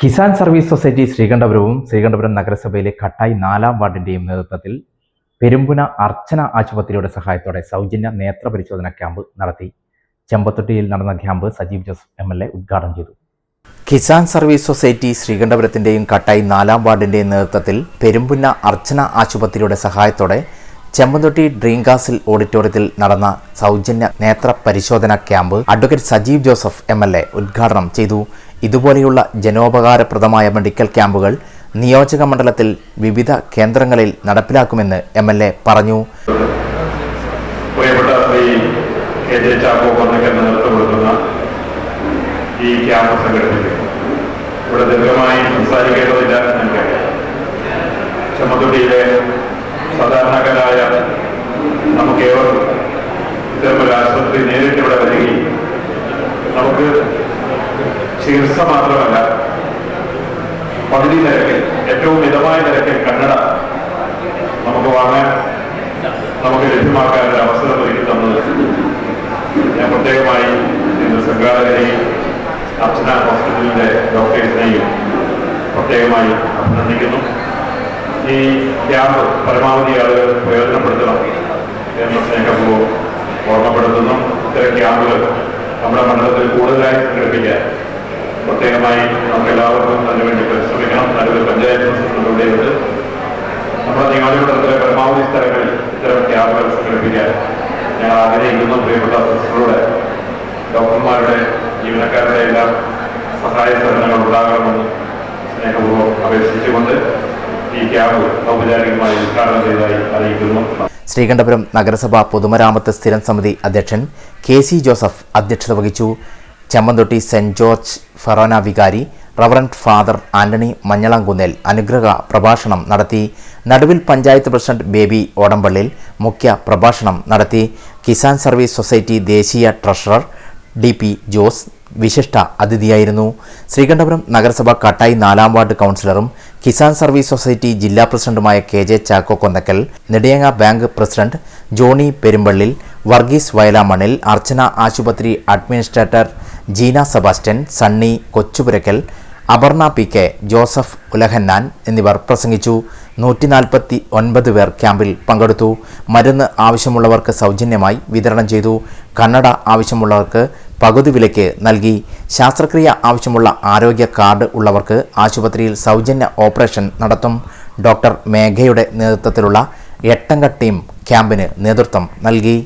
Kisan service society ശ്രീകണ്ഠപുരവും ശ്രീകണ്ഠപുരം നഗരസഭയിലെ കട്ടായി നാലാം വാർഡിന്റെയും നേതൃത്വത്തിൽ പെരുമ്പുന അർച്ചന ആശുപത്രിയുടെ സഹായത്തോടെ സൗജന്യ നേത്ര പരിശോധന ക്യാമ്പ് നടത്തി. ചെമ്പത്തൊട്ടിയിൽ നടന്ന camp Sajeev Joseph M L A ഉദ്ഘാടനം ചെയ്തു. കിസാൻ സർവീസ് സൊസൈറ്റി ശ്രീകണ്ഠപുരത്തിന്റെയും കട്ടായി നാലാം വാർഡിന്റെയും നേതൃത്വത്തിൽ പെരുമ്പുന്ന അർച്ചന ആശുപത്രിയുടെ സഹായത്തോടെ ചെമ്പന്തൊട്ടി ഡ്രീം കാസിൽ ഓഡിറ്റോറിയത്തിൽ നടന്ന സൗജന്യ നേത്ര പരിശോധന camp advocate Sajeev Joseph A ഉദ്ഘാടനം ചെയ്തു. ഇതുപോലെയുള്ള ജനോപകാരപ്രദമായ മെഡിക്കൽ ക്യാമ്പുകൾ നിയോജക മണ്ഡലത്തിൽ വിവിധ കേന്ദ്രങ്ങളിൽ നടപ്പിലാക്കുമെന്ന് എം എൽ എ പറഞ്ഞു. സംസാരിക്കേണ്ടതില്ല സാധാരണക്കാരായ നമുക്ക് ഏവർക്കും ഇത്തരമൊരു ആശുപത്രി നേരിട്ട് ഇവിടെ വരികയും നമുക്ക് ചികിത്സ മാത്രമല്ല പകുതി നിരക്കിൽ ഏറ്റവും മിതമായ നിരക്കിൽ കന്നഡ നമുക്ക് വാങ്ങാൻ നമുക്ക് ലഭ്യമാക്കാൻ ഒരു അവസരം ഒരുക്കി തന്നത് ഞാൻ പ്രത്യേകമായി ഇന്ന് സംഘാടകരെയും അർച്ചന ഹോസ്പിറ്റലിന്റെ ഡോക്ടേഴ്സിനെയും പ്രത്യേകമായി അഭിനന്ദിക്കുന്നു. ഈ ക്യാമ്പ് പരമാവധി ആളുകൾ പ്രയോജനപ്പെടുത്തണം എന്ന സ്നേഹപൂർവം ഓർമ്മപ്പെടുത്തുന്നു. ഇത്തരം ക്യാമ്പുകൾ നമ്മുടെ മണ്ഡലത്തിൽ കൂടുതലായി സംഘടിപ്പിക്കാൻ പ്രത്യേകമായി നമുക്ക് എല്ലാവർക്കും അതിനുവേണ്ടി പരിശ്രമിക്കണം നല്ലൊരു പഞ്ചായത്ത് പ്രസിഡന്റിലൂടെയുണ്ട് നമ്മുടെ നിയോജകമണ്ഡലത്തിലെ പരമാവധി സ്ഥലങ്ങളിൽ ഇത്തരം ക്യാമ്പുകൾ സംഘടിപ്പിക്കാൻ ഞാൻ ആഗ്രഹിക്കുന്നു. പ്രിയപ്പെട്ട സിസ്റ്ററുടെ ഡോക്ടർമാരുടെ ജീവനക്കാരുടെ എല്ലാം സഹായ സേവനങ്ങൾ ഉണ്ടാകണമെന്ന് സ്നേഹപൂർവം അപേക്ഷിച്ചുകൊണ്ട് ഈ ക്യാമ്പ് ഔപചാരികമായി ഉദ്ഘാടനം ചെയ്തതായി അറിയിക്കുന്നു. ശ്രീകണ്ഠപുരം നഗരസഭ പൊതുമരാമത്ത് സ്ഥിരം സമിതി അധ്യക്ഷൻ കെ സി ജോസഫ് അധ്യക്ഷത വഹിച്ചു. ചെമ്മന്തൊട്ടി സെന്റ് ജോർജ് ഫെറോന വികാരി റവറന്റ് ഫാദർ ആന്റണി മഞ്ഞളാങ്കുന്നേൽ അനുഗ്രഹ പ്രഭാഷണം നടത്തി നടുവിൽ പഞ്ചായത്ത് പ്രസിഡന്റ് ബേബി ഓടമ്പള്ളിൽ മുഖ്യ പ്രഭാഷണം നടത്തി കിസാൻ സർവീസ് സൊസൈറ്റി ദേശീയ ട്രഷറർ ഡി പി ജോസ് വിശിഷ്ട അതിഥിയായിരുന്നു. ശ്രീകണ്ഠപുരം നഗരസഭ കട്ടായി നാലാം വാർഡ് കൗൺസിലറും കിസാൻ സർവീസ് സൊസൈറ്റി ജില്ലാ പ്രസിഡന്റുമായ K J Chacko Konnakkal Nediyanga bank president Johnny Perumpallil Varghese Vayalamanil Archana ആശുപത്രി administrator Jeena Sebastian Sunny Kochupurakkal Aparna P K Joseph Ulahannan എന്നിവർ പ്രസംഗിച്ചു. നൂറ്റി നാൽപ്പത്തി ഒൻപത് പേർ ക്യാമ്പിൽ പങ്കെടുത്തു. മരുന്ന് ആവശ്യമുള്ളവർക്ക് സൗജന്യമായി വിതരണം ചെയ്തു. കന്നഡ ആവശ്യമുള്ളവർക്ക് പകുതി വിലയ്ക്ക് നൽകി. ശാസ്ത്രക്രിയ ആവശ്യമുള്ള ആരോഗ്യ കാർഡ് ഉള്ളവർക്ക് ആശുപത്രിയിൽ സൗജന്യ ഓപ്പറേഷൻ നടത്തും. ഡോക്ടർ മേഘയുടെ നേതൃത്വത്തിലുള്ള എട്ടംഗ ടീം ക്യാമ്പിന് നേതൃത്വം നൽകി.